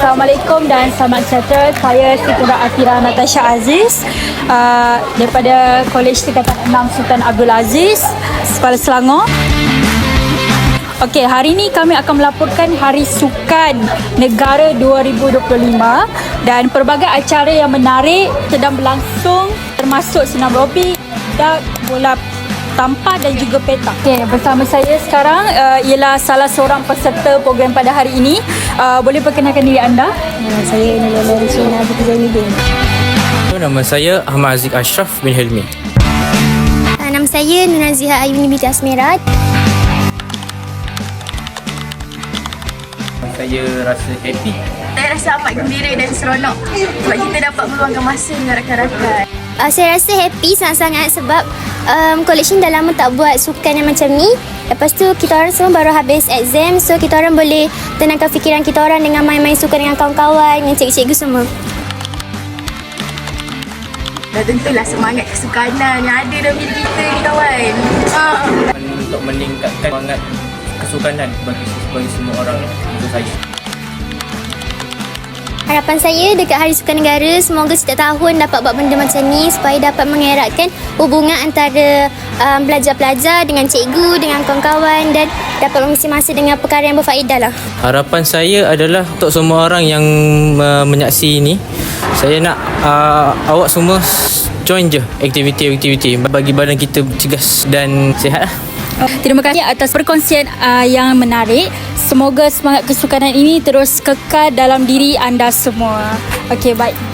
Assalamualaikum dan selamat sejahtera. Saya Siti Atira Natasha Aziz uh, daripada Kolej Tingkatan 6 Sultan Abdul Aziz, Kuala Selangor. Okey, hari ini kami akan melaporkan Hari Sukan Negara 2025 dan pelbagai acara yang menarik sedang berlangsung termasuk senam robik, dak, bola tampar dan juga petak. Okey, bersama saya sekarang uh, ialah salah seorang peserta program pada hari ini. Uh, boleh perkenalkan diri anda? Uh, saya Nilala Rishina Aziz Zainuddin. Nama saya Ahmad Aziz Ashraf bin Helmi. Uh, nama saya Nunaziha Ayuni binti Asmerat. Saya rasa happy. Saya rasa amat gembira dan seronok sebab kita dapat meluangkan masa dengan rakan-rakan. Uh, saya rasa happy sangat-sangat sebab um, collection dah lama tak buat sukan yang macam ni. Lepas tu kita orang semua baru habis exam so kita orang boleh tenangkan fikiran kita orang dengan main-main sukan dengan kawan-kawan, dengan cikgu-cikgu semua. Dan tentulah semangat kesukanan yang ada dalam diri kita ni kawan. Ha. Untuk meningkatkan semangat kesukanan bagi bagi semua orang untuk saya. Harapan saya dekat Hari Sukan Negara semoga setiap tahun dapat buat benda macam ni supaya dapat mengeratkan hubungan antara um, pelajar-pelajar dengan cikgu, dengan kawan-kawan dan dapat mengisi masa dengan perkara yang berfaedah lah. Harapan saya adalah untuk semua orang yang uh, menyaksi ini, saya nak uh, awak semua join je aktiviti-aktiviti bagi badan kita cegas dan sihat lah. Terima kasih atas perkongsian uh, yang menarik. Semoga semangat kesukanan ini terus kekal dalam diri anda semua. Okey, baik.